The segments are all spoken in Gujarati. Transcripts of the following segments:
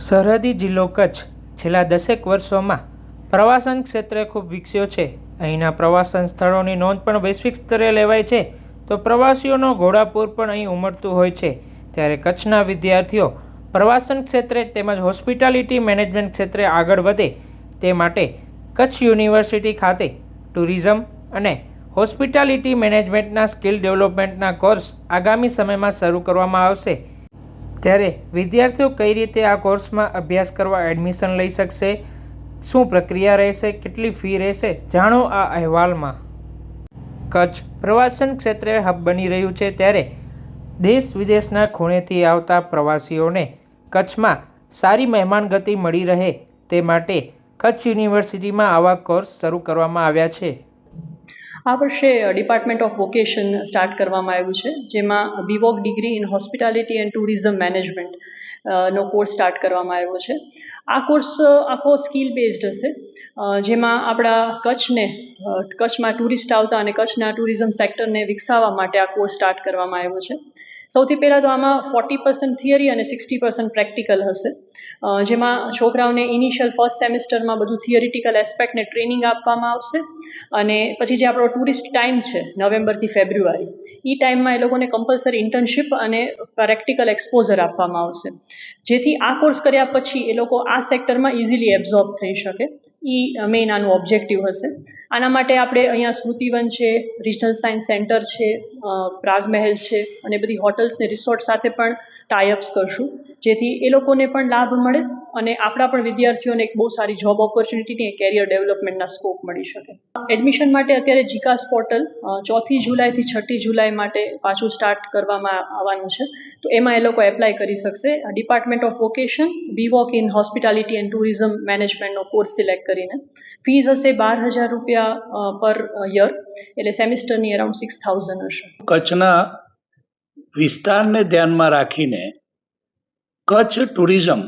સરહદી જિલ્લો કચ્છ છેલ્લા દસેક વર્ષોમાં પ્રવાસન ક્ષેત્રે ખૂબ વિકસ્યો છે. અહીંના પ્રવાસન સ્થળોની નોંધ પણ વૈશ્વિક સ્તરે લેવાય છે. તો પ્રવાસીઓનો ઘોડાપૂર પણ અહીં ઉમટતું હોય છે. ત્યારે કચ્છના વિદ્યાર્થીઓ પ્રવાસન ક્ષેત્રે તેમજ હોસ્પિટાલિટી મેનેજમેન્ટ ક્ષેત્રે આગળ વધે તે માટે કચ્છ યુનિવર્સિટી ખાતે ટુરિઝમ અને હોસ્પિટાલિટી મેનેજમેન્ટના સ્કિલ ડેવલપમેન્ટના કોર્સ આગામી સમયમાં શરૂ કરવામાં આવશે. ત્યારે વિદ્યાર્થીઓ કઈ રીતે આ કોર્સમાં અભ્યાસ કરવા એડમિશન લઈ શકશે, શું પ્રક્રિયા રહેશે, કેટલી ફી રહેશે, જાણો આ અહેવાલમાં. કચ્છ પ્રવાસન ક્ષેત્રે હબ બની રહ્યું છે ત્યારે દેશ વિદેશના ખૂણેથી આવતા પ્રવાસીઓને કચ્છમાં સારી મહેમાનગતિ મળી રહે તે માટે કચ્છ યુનિવર્સિટીમાં આવા કોર્સ શરૂ કરવામાં આવ્યા છે. આ વર્ષે ડિપાર્ટમેન્ટ ઓફ વોકેશન સ્ટાર્ટ કરવામાં આવ્યું છે, જેમાં BVoc degree in hospitality and tourism management no course start કરવામાં આવ્યો છે. આ કોર્સ આખો સ્કિલ બેઝડ હશે જેમાં આપણા કચ્છને કચ્છમાં ટુરિસ્ટ આવતા અને કચ્છના ટુરિઝમ સેક્ટરને વિકસાવવા માટે આ કોર્સ સ્ટાર્ટ કરવામાં આવ્યો છે. સૌથી પહેલાં તો આમાં ફોર્ટી પર્સન્ટ થિયરી અને સિક્સટી પર્સન્ટ પ્રેક્ટિકલ હશે. જેમાં છોકરાઓને ઇનિશિયલ ફર્સ્ટ સેમિસ્ટરમાં બધું થિયરિટિકલ એસ્પેક્ટને ટ્રેનિંગ આપવામાં આવશે અને પછી જે આપણો ટુરિસ્ટ ટાઈમ છે નવેમ્બરથી ફેબ્રુઆરી એ ટાઈમમાં એ લોકોને કમ્પલસરી ઇન્ટર્નશિપ અને પ્રેક્ટિકલ એક્સપોઝર આપવામાં આવશે. જેથી આ કોર્સ કર્યા પછી એ લોકો આ સેક્ટરમાં ઇઝીલી એબ્ઝોર્બ થઈ શકે. એ મેઇન આનું ઓબ્જેક્ટિવ હશે. આના માટે આપણે અહીંયા સ્મૃતિવન છે રિજનલ સાયન્સ સેન્ટર છે પ્રાગ મહેલ છે અને બધી હોટલ્સ રિસોર્ટ સાથે પણ ટાઈઅપ્સ કરશું. જેથી એ લોકોને પણ લાભ મળે અને આપણા પણ વિદ્યાર્થીઓને એક બહુ સારી જોબ ઓપોર્ચ્યુનિટીની કેરિયર ડેવલપમેન્ટના સ્કોપ મળી શકે. એડમિશન માટે અત્યારે જીકાસ પોર્ટલ ચોથી જુલાઈથી છઠ્ઠી જુલાઈ માટે પાછું સ્ટાર્ટ કરવામાં આવવાનું છે. તો એમાં એ લોકો એપ્લાય કરી શકશે. Department of vocation BVoc in hospitality and tourism મેનેજમેન્ટનો course select કરીને. ફીસ હશે બાર હજાર રૂપિયા પર યર એટલે સેમિસ્ટરની અરાઉન્ડ સિક્સ થાઉઝન્ડ હશે. કચ્છના વિસ્તારને ધ્યાનમાં રાખીને કચ્છ ટુરિઝમ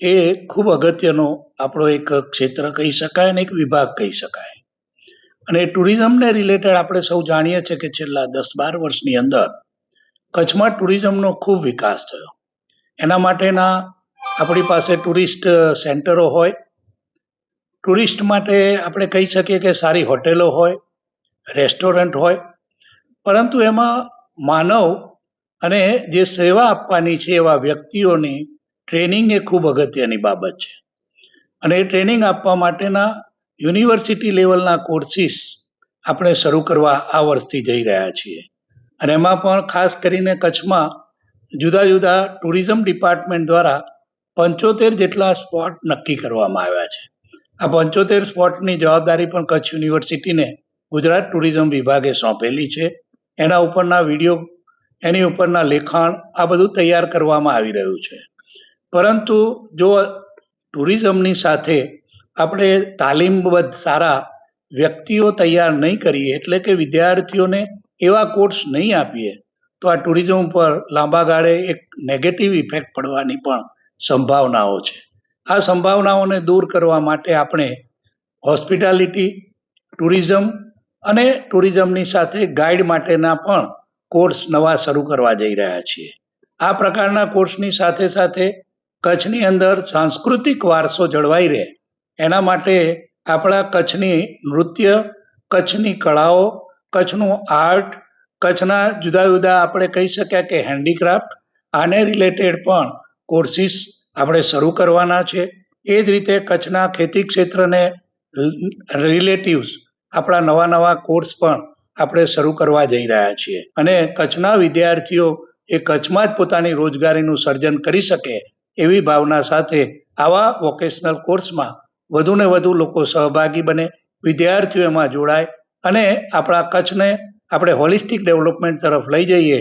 એ ખૂબ અગત્યનો આપણો એક ક્ષેત્ર કહી શકાય અને એક વિભાગ કહી શકાય. અને ટુરિઝમને રિલેટેડ આપણે સૌ જાણીએ છીએ કે છેલ્લા દસ બાર વર્ષની અંદર કચ્છમાં ટુરિઝમનો ખૂબ વિકાસ થયો. એના માટેના આપણી પાસે ટુરિસ્ટ સેન્ટરો હોય, ટુરિસ્ટ માટે આપણે કહી શકીએ કે સારી હોટેલો હોય, રેસ્ટોરન્ટ હોય, પરંતુ એમાં માનવ અને જે સેવા આપવાની છે એવા વ્યક્તિઓની ટ્રેનિંગ એ ખૂબ અગત્યની બાબત છે. અને એ ટ્રેનિંગ આપવા માટેના યુનિવર્સિટી લેવલના કોર્સિસ આપણે શરૂ કરવા આ વર્ષથી જઈ રહ્યા છીએ. અને એમાં પણ ખાસ કરીને કચ્છમાં જુદા જુદા ટુરિઝમ ડિપાર્ટમેન્ટ દ્વારા પંચોતેર જેટલા સ્પોટ નક્કી કરવામાં આવ્યા છે. આ પંચોતેર સ્પોટની જવાબદારી પણ કચ્છ યુનિવર્સિટીને ગુજરાત ટુરિઝમ વિભાગે સોંપેલી છે. એના ઉપરના વીડિયો એની ઉપરના લેખાણ આ બધું તૈયાર કરવામાં આવી રહ્યું છે. પરંતુ જો ટુરિઝમની સાથે આપણે તાલીમબદ્ધ સારા વ્યક્તિઓ તૈયાર નહીં કરીએ, એટલે કે વિદ્યાર્થીઓને એવા કોર્સ નહીં આપીએ, તો આ ટુરિઝમ પર લાંબા ગાળે એક નેગેટિવ ઇફેક્ટ પડવાની પણ સંભાવનાઓ છે. આ સંભાવનાઓને દૂર કરવા માટે આપણે હોસ્પિટાલિટી, ટુરિઝમ અને ટુરિઝમની સાથે ગાઈડ માટેના પણ કોર્સ નવા શરૂ કરવા જઈ રહ્યા છીએ. આ પ્રકારના કોર્સની સાથે સાથે કચ્છની અંદર સાંસ્કૃતિક વારસો જળવાઈ રહે. એના માટે આપણા કચ્છની નૃત્ય, કચ્છની કળાઓ, કચ્છનું આર્ટ કચ્છના જુદા જુદા આપણે કહી શક્યા કે હેન્ડીક્રાફ્ટ આને રિલેટેડ પણ કોર્સિસ આપણે શરૂ કરવાના છે. એ જ રીતે કચ્છના ખેતી ક્ષેત્રને રિલેટિવ્સ આપણા નવા નવા કોર્સ પણ આપણે શરૂ કરવા જઈ રહ્યા છીએ. અને કચ્છના વિદ્યાર્થીઓ એ કચ્છમાં જ પોતાની રોજગારીનું સર્જન કરી શકે એવી ભાવના સાથે આવા વોકેશનલ કોર્સમાં વધુને વધુ લોકો સહભાગી બને, વિદ્યાર્થીઓ એમાં જોડાય અને આપણા કચ્છને આપણે હોલિસ્ટિક ડેવલપમેન્ટ તરફ લઈ જઈએ